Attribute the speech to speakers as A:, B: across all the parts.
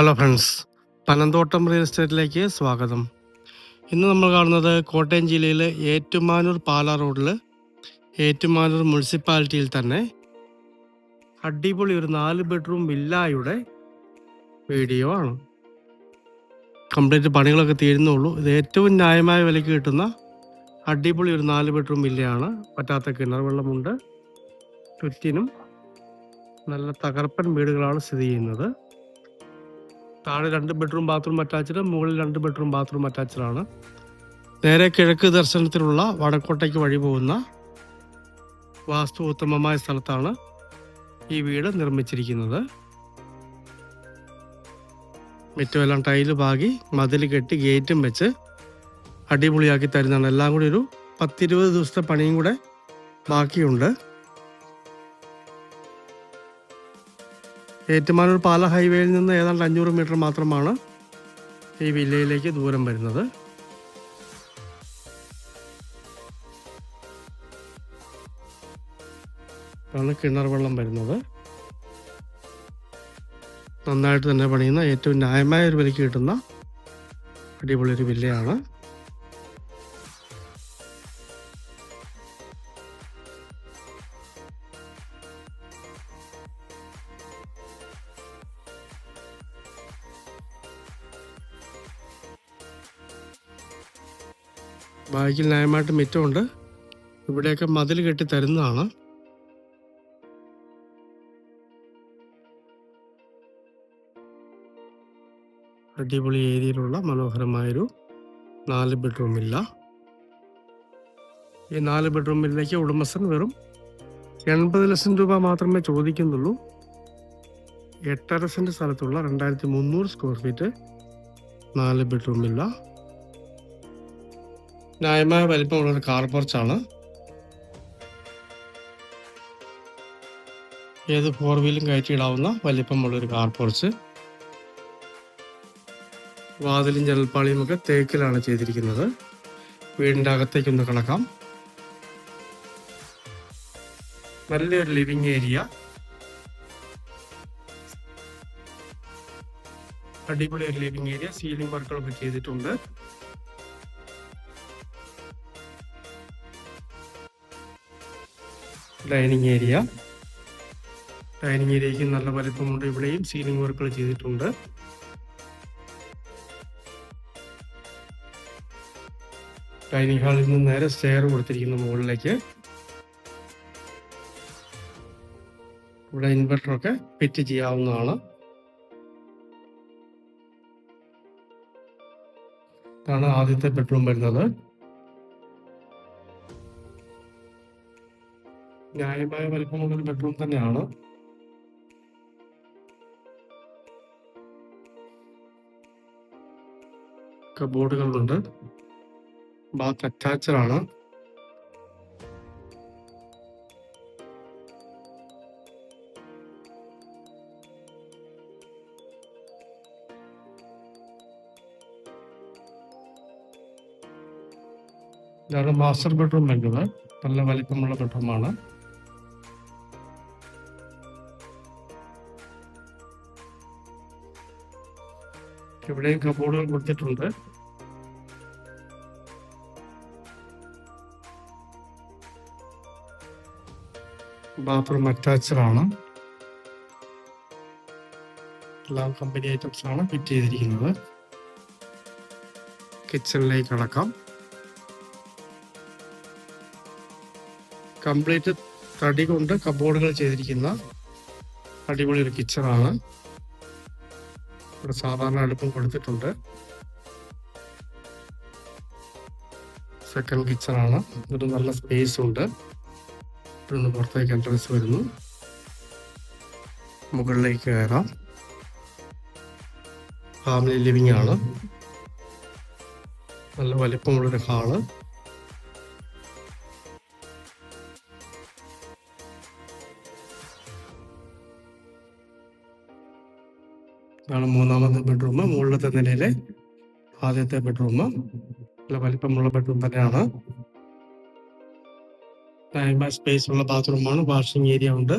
A: Hello friends Panamthottam real എസ്റ്റേറ്റിലേക്ക് സ്വാഗതം. ഇന്ന് നമ്മൾ കാണുന്നത് കോട്ടയം ജില്ലയിലെ ഏറ്റുമാനൂർ പാല റോഡിൽ ഏറ്റുമാനൂർ മുനിസിപ്പാലിറ്റിയിൽ തന്നെ അടിപൊളി ഒരു നാല് ബെഡ്റൂം വില്ലായുടെ വീഡിയോ ആണ്. കംപ്ലീറ്റ് പണികളൊക്കെ തീരുന്നുള്ളൂ. ഇത് ഏറ്റവും ന്യായമായ വിലയ്ക്ക് കിട്ടുന്ന അടിപൊളി ഒരു നാല് ബെഡ്റൂം വില്ലയാണ്. പറ്റാത്ത കിണർ വെള്ളമുണ്ട്. ചുറ്റിനും നല്ല തകർപ്പൻ വീടുകളാണ് സ്ഥിതി ചെയ്യുന്നത്. താഴെ രണ്ട് ബെഡ്റൂം ബാത്റൂം അറ്റാച്ച്ഡ് മുകളിൽ രണ്ട് ബെഡ്റൂം ബാത്റൂം അറ്റാച്ച്ഡ് ആണ്. നേരെ കിഴക്ക് ദർശനത്തിലുള്ള വടക്കോട്ടയ്ക്ക് വഴി പോകുന്ന വാസ്തു ഉത്തമമായ സ്ഥലത്താണ് ഈ വീട് നിർമ്മിച്ചിരിക്കുന്നത്. മുറ്റമെല്ലാം ടൈൽ പാകി മതിൽ കെട്ടി ഗേറ്റും വെച്ച് അടിപൊളിയാക്കി തരുന്നതാണ്. എല്ലാം കൂടി ഒരു പത്തിരുപത് ദിവസത്തെ പണിയും കൂടെ ബാക്കിയുണ്ട്. ഏറ്റുമാനൂർ പാല ഹൈവേയിൽ നിന്ന് ഏതാണ്ട് അഞ്ഞൂറ് മീറ്റർ മാത്രമാണ് ഈ വില്ലയിലേക്ക് ദൂരം വരുന്നത്. ആണ് കിണർ വെള്ളം വരുന്നത്. നന്നായിട്ട് തന്നെ പണിയുന്ന ഏറ്റവും ന്യായമായ ഒരു വിലയ്ക്ക് കിട്ടുന്ന അടിപൊളി ഒരു വില്ലയാണ്. ബാക്കിൽ ന്യായമായിട്ട് മിറ്റമുണ്ട്. ഇവിടെയൊക്കെ മതിൽ കെട്ടി തരുന്നതാണ്. അടിപൊളി ഏരിയയിലുള്ള മനോഹരമായൊരു നാല് ബെഡ്റൂം ഇല്ല ഈ നാല് ബെഡ്റൂം വില്ലയ്ക്ക് ഉടമസ്ഥൻ വെറും എൺപത് ലക്ഷം രൂപ മാത്രമേ ചോദിക്കുന്നുള്ളൂ. എട്ടര സെന്റ് സ്ഥലത്തുള്ള രണ്ടായിരത്തി മുന്നൂറ് സ്ക്വയർ ഫീറ്റ് നാല് ബെഡ്റൂം വില്ല ന്യായമായ വലിപ്പമുള്ള ഒരു കാർ പോർച്ചാണ്. ഏത് ഫോർ വീലും കയറ്റിയിടാവുന്ന വലിപ്പമുള്ളൊരു കാർ പോർച്ച്. വാതിലും ജനൽപ്പാളിയും ഒക്കെ തേക്കിലാണ് ചെയ്തിരിക്കുന്നത്. വീടിന്റെ അകത്തേക്കൊന്ന് കിടക്കാം. നല്ലൊരു ലിവിങ് ഏരിയ അടിപൊളി ഒരു ലിവിങ് ഏരിയ സീലിംഗ് വർക്കുകളൊക്കെ ചെയ്തിട്ടുണ്ട്. Dining area. ഡൈനിങ് ഏരിയയ്ക്ക് നല്ല വലിപ്പമുണ്ട്. ഇവിടെയും സീലിംഗ് വർക്കുകൾ ചെയ്തിട്ടുണ്ട്. ഡൈനിങ് ഹാളിൽ നിന്ന് നേരെ സ്റ്റെയർ കൊടുത്തിരിക്കുന്ന മുകളിലേക്ക്. ഇവിടെ ഇൻവെർട്ടറൊക്കെ ഫിറ്റ് ചെയ്യാവുന്നതാണ്. ഇതാണ് ആദ്യത്തെ ബെഡ്റൂം വരുന്നത്. ന്യായമായ വലിപ്പമുള്ള ഒരു ബെഡ്റൂം തന്നെയാണ്. കബോർഡുകളുണ്ട് ബാത്ത് അറ്റാച്ചഡ് ആണ്. ഇതാണ് മാസ്റ്റർ ബെഡ്റൂം വരുന്നത് നല്ല വലിപ്പമുള്ള ബെഡ്റൂമാണ് ഇവിടെയും കബോർഡുകൾ കൊടുത്തിട്ടുണ്ട്. ബാത്റൂം അറ്റാച്ച്ഡ് ആണ്. എല്ലാം കമ്പനി ഐറ്റംസ് ആണ് ഫിറ്റ് ചെയ്തിരിക്കുന്നത്. കിച്ചണിലേക്ക് അടക്കാം കംപ്ലീറ്റ് തടി കൊണ്ട് കബോർഡുകൾ ചെയ്തിരിക്കുന്ന അടിപൊളി ഒരു കിച്ചണാണ് ഇവിടെ സാധാരണ അടുപ്പും കൊടുത്തിട്ടുണ്ട് സെക്കൻഡ് കിച്ചണാണ് ഒരു നല്ല സ്പേസ് ഉണ്ട്. ഇവിടുന്ന് പുറത്തേക്ക് എൻട്രൻസ് വരുന്നു. മുകളിലേക്ക് കയറാം. ഫാമിലി ലിവിംഗ് ആണ്. നല്ല വലിപ്പമുള്ളൊരു ഹാൾ ഇതാണ് മൂന്നാമത്തെ ബെഡ്റൂം മുകളിലത്തെ നിലയിലെ ആദ്യത്തെ ബെഡ്റൂം നല്ല വലിപ്പമുള്ള ബെഡ്റൂം തന്നെയാണ്. സ്പേസ് ഉള്ള ബാത്റൂമാണ് വാഷിംഗ് ഏരിയ ഉണ്ട്.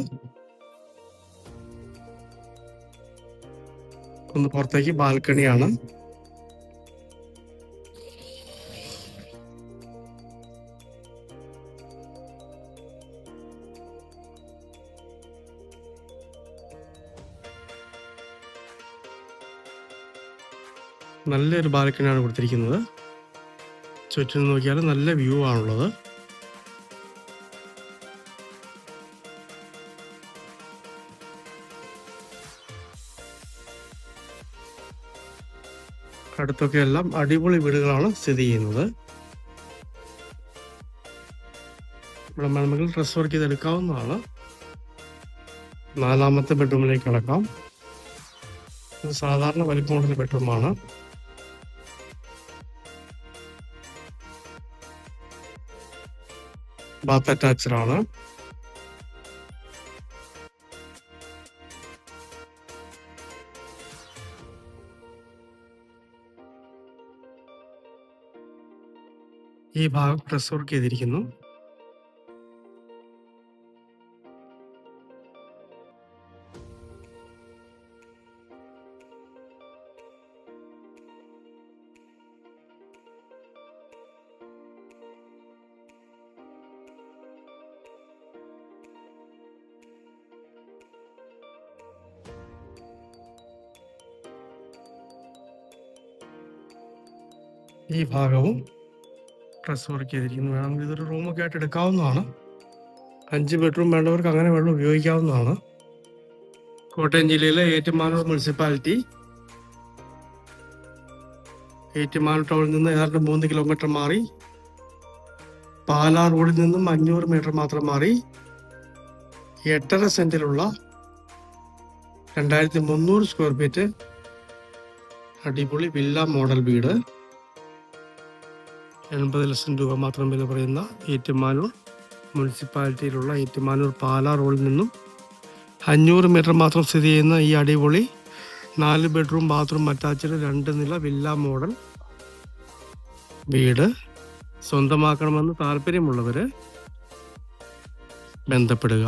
A: ഒന്ന് പുറത്തേക്ക് ബാൽക്കണിയാണ് നല്ലൊരു ബാൽക്കണിയാണ് കൊടുത്തിരിക്കുന്നത്. ചുറ്റും നോക്കിയാൽ നല്ല വ്യൂ ആണുള്ളത്. അടുത്തൊക്കെ എല്ലാം അടിപൊളി വീടുകളാണ് സ്ഥിതി ചെയ്യുന്നത്. ഇവിടെ മണമെങ്കിൽ ഡ്രസ് വർക്ക് ചെയ്ത് എടുക്കാവുന്നതാണ് നാലാമത്തെ ബെഡ്റൂമിലേക്ക് കിടക്കാം. സാധാരണ വലിപ്പമുള്ള ബെഡ്റൂമാണ്. ബാത്ത് അറ്റാച്ച്ഡ് ഈ ഭാഗം വർക്ക് ചെയ്തിരിക്കുന്നു. ഈ ഭാഗവും ഡ്രസ് വർക്ക് ചെയ്തിരിക്കുന്നു. വേണമെങ്കിൽ ഇതൊരു റൂമൊക്കെ ആയിട്ട് എടുക്കാവുന്നതാണ്. അഞ്ച് ബെഡ്റൂം വേണ്ടവർക്ക് അങ്ങനെ വെള്ളം ഉപയോഗിക്കാവുന്നതാണ്. കോട്ടയം ജില്ലയിലെ ഏറ്റുമാനൂർ മുനിസിപ്പാലിറ്റി ഏറ്റുമാനൂർ ടൗണിൽ നിന്ന് ഏതാണ്ട് മൂന്ന് കിലോമീറ്റർ മാറി. പാലാ റോഡിൽ നിന്നും അഞ്ഞൂറ് മീറ്റർ മാത്രം മാറി. എട്ടര സെന്റിലുള്ള രണ്ടായിരത്തി മുന്നൂറ് സ്ക്വയർ ഫീറ്റ് അടിപൊളി വില്ല മോഡൽ വീട്. എൺപത് ലക്ഷം രൂപ മാത്രം വില പറയുന്ന ഏറ്റുമാനൂർ മുനിസിപ്പാലിറ്റിയിലുള്ള ഏറ്റുമാനൂർ പാലാ റോഡിൽ നിന്നും അഞ്ഞൂറ് മീറ്റർ മാത്രം സ്ഥിതി ചെയ്യുന്ന ഈ അടിപൊളി നാല് ബെഡ്റൂം ബാത്റൂം അറ്റാച്ച്ഡ് രണ്ട് നില വില്ല മോഡൽ വീട് സ്വന്തമാക്കണമെന്ന് താല്പര്യമുള്ളവർ ബന്ധപ്പെടുക.